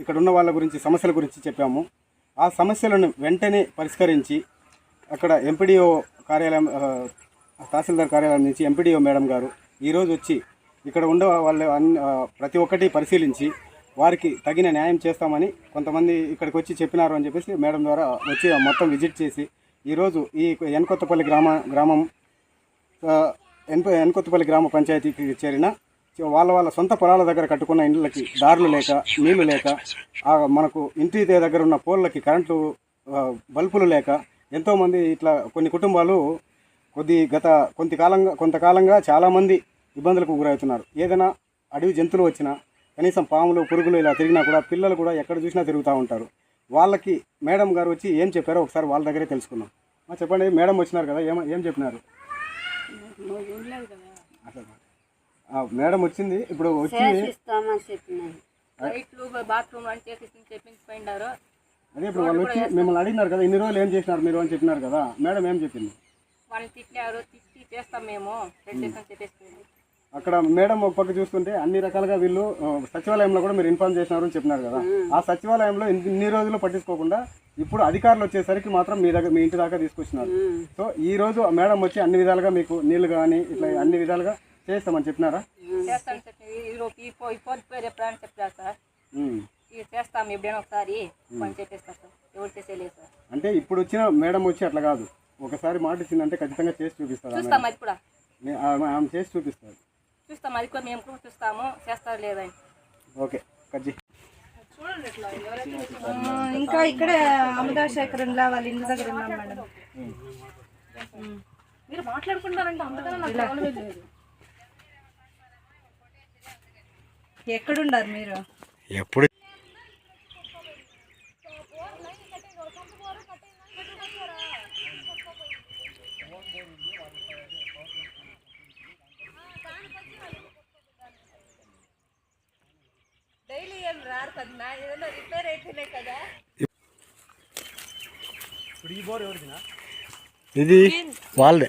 ఇక్కడ ఉన్న వాళ్ళ గురించి సమస్యల గురించి చెప్పాము. ఆ సమస్యలను వెంటనే పరిష్కరించి అక్కడ ఎంపీడీఓ కార్యాలయం తహసీల్దార్ కార్యాలయం నుంచి ఎంపీడీఓ మేడం గారు ఈరోజు వచ్చి ఇక్కడ ఉండే వాళ్ళ అన్ని ప్రతి ఒక్కటి పరిశీలించి వారికి తగిన న్యాయం చేస్తామని కొంతమంది ఇక్కడికి వచ్చి చెప్పినారు అని చెప్పేసి మేడం ద్వారా వచ్చి మొత్తం విజిట్ చేసి ఈరోజు ఈ ఎన్కొత్తపల్లి గ్రామ గ్రామం ఎన్ ఎన్కొత్తపల్లి గ్రామ పంచాయతీకి చేరిన వాళ్ళ వాళ్ళ సొంత పొలాల దగ్గర కట్టుకున్న ఇండ్లకి దారులు లేక నీళ్ళు లేక మనకు ఇంటి దగ్గర ఉన్న పోల్లకి కరెంటు బల్బులు లేక ఎంతోమంది ఇట్లా కొన్ని కుటుంబాలు కొద్ది గత కొంత కాలంగా కొంతకాలంగా చాలామంది ఇబ్బందులకు గురవుతున్నారు. ఏదైనా అడవి జంతువులు వచ్చినా కనీసం పాములు పురుగులు ఇలా తిరిగినా కూడా పిల్లలు కూడా ఎక్కడ చూసినా తిరుగుతూ ఉంటారు. వాళ్ళకి మేడం గారు వచ్చి ఏం చెప్పారో ఒకసారి వాళ్ళ దగ్గరే తెలుసుకుందాం. ఆ, చెప్పండి మేడం వచ్చినారు కదా ఏమ ఏం చెప్పినారు? అసలు ఆ, మేడం వచ్చింది. ఇప్పుడు వచ్చి ఇస్తామని చెప్పినాను లైట్లు బాత్రూమ్ అంటే చెప్పించిపోయినారు. అదే ఇప్పుడు వాళ్ళు వచ్చి మిమ్మల్ని అడిగినారు కదా ఇన్ని రోజులు ఏం చేసినారు మీరు అని చెప్పినారు కదా మేడం ఏం చెప్పింది? వాళ్ళని తిట్టినారు తిట్టి చేస్తాం మేము రెడ్ చేస్తాం చెప్పేసి అక్కడ మేడం ఒక పక్క చూస్తుంటే అన్ని రకాలుగా వీళ్ళు సచివాలయంలో కూడా మీరు ఇన్ఫార్మ్ చేసినారు అని చెప్పినారు కదా. ఆ సచివాలయంలో ఇన్ని రోజులు పట్టించుకోకుండా ఇప్పుడు అధికారులు వచ్చేసరికి మాత్రం మీ దగ్గర మీ ఇంటి దాకా తీసుకొచ్చినారు. సో ఈ రోజు మేడం వచ్చి అన్ని విధాలుగా మీకు నీళ్ళు కానీ ఇట్లా అన్ని విధాలుగా చేస్తామని చెప్పినారా? చేస్తాను చెప్పి ఈరోజు ఈ పోతే ఎప్పుడని చెప్పారు సార్. ఇది చేస్తాం ఎప్పుడైనా ఒకసారి పని చెప్పేస్తాం సార్. ఎవరు చేసేలేదు సార్. అంటే ఇప్పుడు వచ్చిన మేడం వచ్చి అట్లా కాదు. ఒకసారి మాట ఇచ్చిందంటే ఖచ్చితంగా చేసి చూపిస్తారు. చూస్తాం అది కూడా. ఆమె చేసి చూపిస్తారు. చూస్తాం అది కూడా మేము కూడా చూస్తాము. చేస్తారు లేదని ఓకే కజ్జి ఇంకా ఇక్కడే అమదా శేఖరంలా వాళ్ళ ఇంటి దగ్గర ఉన్నాం మేడం. మీరు మాట్లాడుకుంటారంటే అంతకన్నా నాకు ప్రాబ్లమే లేదు. ఎక్కడున్నారు మీరు? ఎప్పుడు డైలీ ఏం రారు కదా ఏదైనా రిపేర్ కదా. ఇది వాళ్ళదే.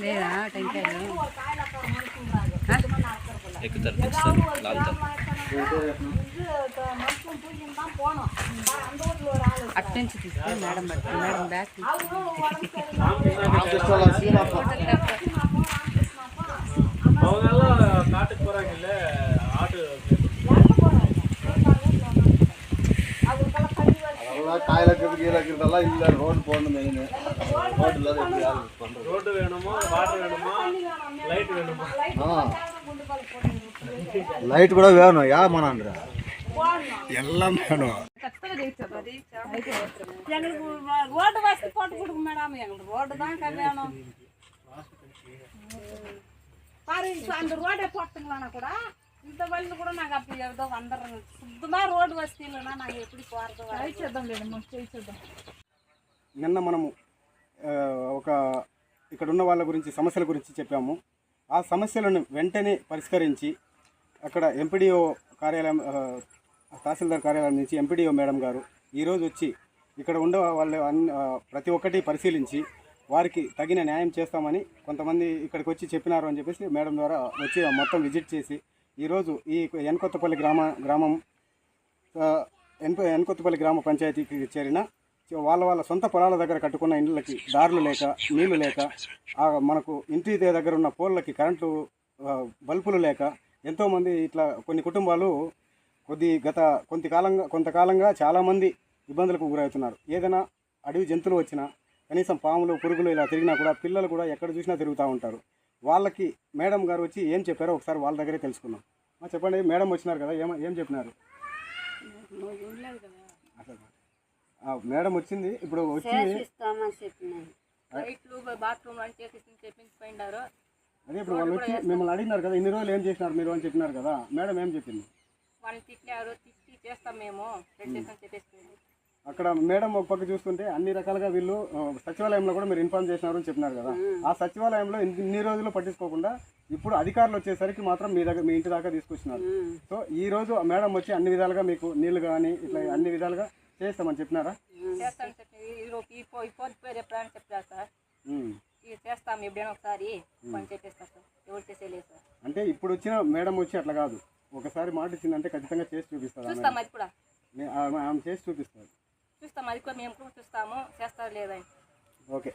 లేదా టెంకాయలు ఎక్కుతారు దించుతారు లాగుతారు అట్నుంచి తీస్తే మేడం పట్టుకుని మేడం బ్యాక్ கிடைக்கிறதெல்லாம் இல்லை ரோடு போகணும் மெயின் ரோடு இல்லாத எப்படி யாரும் பண்ணுறது ரோடு வேணுமா? வாட்டர் வேணுமா? லைட் வேணுமா? ஆ. லைட் கூட வேணும். யா மனான்ற? எல்லாம் வேணும். எங்களுக்கு அந்த ரோடை போட்டுங்களானா கூட ఇంత కూడా నాకు అప్పుడు శుద్ధమా రోడ్డు నాకు ఎప్పుడు నిన్న మనము ఒక ఇక్కడ ఉన్న వాళ్ళ గురించి సమస్యల గురించి చెప్పాము. ఆ సమస్యలను వెంటనే పరిష్కరించి అక్కడ ఎంపీడీఓ కార్యాలయం తహసీల్దార్ కార్యాలయం నుంచి ఎంపీడీఓ మేడం గారు ఈరోజు వచ్చి ఇక్కడ ఉండే వాళ్ళు అన్ని ప్రతి ఒక్కటి పరిశీలించి వారికి తగిన న్యాయం చేస్తామని కొంతమంది ఇక్కడికి వచ్చి చెప్పినారు అని చెప్పేసి మేడం ద్వారా వచ్చి మొత్తం విజిట్ చేసి ఈరోజు ఈ ఎన్కొత్తపల్లి గ్రామ గ్రామం ఆ, ఎన్ ఎన్కొత్తపల్లి గ్రామ పంచాయతీకి చేరిన వాళ్ళ వాళ్ళ సొంత పొలాల దగ్గర కట్టుకున్న ఇండ్లకి దారులు లేక నీళ్ళు లేక మనకు ఇంటి దగ్గర ఉన్న పోళ్ళకి కరెంటు బల్బులు లేక ఎంతోమంది ఇట్లా కొన్ని కుటుంబాలు కొద్ది గత కొంతకాలంగా కొంతకాలంగా చాలామంది ఇబ్బందులకు గురవుతున్నారు. ఏదైనా అడవి జంతువులు వచ్చినా కనీసం పాములు పురుగులు ఇలా తిరిగినా కూడా పిల్లలు కూడా ఎక్కడ చూసినా తిరుగుతూ ఉంటారు. వాళ్ళకి మేడం గారు వచ్చి ఏం చెప్పారో ఒకసారి వాళ్ళ దగ్గరే తెలుసుకుందాం. ఆ, చెప్పండి మేడం వచ్చినారు కదా ఏం ఏం చెప్పినారు? మేడం వచ్చింది ఇప్పుడు వచ్చి ఇస్తామని చెప్పినాను లైట్లు బాత్రూమ్ అని చేసి చెప్పించిపోయినారు అదే ఇప్పుడు వాళ్ళు వచ్చి మిమ్మల్ని అడిగినారు కదా ఇన్ని రోజులు ఏం చేసినారు మీరు అని చెప్పినారు కదా మేడం ఏం చెప్పింది? వాళ్ళని తిట్టినారు తిట్టి చేస్తాం మేము చెప్పేసి. అక్కడ మేడం ఒక పక్క చూస్తుంటే అన్ని రకాలుగా వీళ్ళు సచివాలయంలో కూడా మీరు ఇన్ఫార్మ్ చేసినారు అని చెప్పినారు కదా. ఆ సచివాలయంలో ఇన్ని- రోజులు పట్టించుకోకుండా ఇప్పుడు అధికారులు వచ్చేసరికి మాత్రం మీ దగ్గర మీ ఇంటి దాకా తీసుకొచ్చినారు. సో ఈ రోజు మేడం వచ్చి అన్ని విధాలుగా మీకు నీళ్ళు కానీ ఇట్లా అన్ని విధాలుగా చేస్తామని చెప్పినారా? చేస్తాం చెప్పి. ఈరోజు ఈ పో ఈ పోతే పేరు ఎప్పుడని చెప్తారు సార్? ఉమ్. ఇది చేస్తాం ఎప్పుడైనా ఒకసారి పని చెప్పేస్తారు సార్. ఎవరు చేసేయలేదు సార్. అంటే ఇప్పుడు వచ్చిన మేడం వచ్చి అట్లా కాదు. ఒకసారి మాట ఇచ్చిందంటే ఖచ్చితంగా చేసి చూపిస్తారు. చూస్తాం అది కూడా. ఆమె చేసి చూపిస్తారు. చూస్తాం అది కూడా మేము కూడా చూస్తాము. చేస్తారు లేదని ఓకే.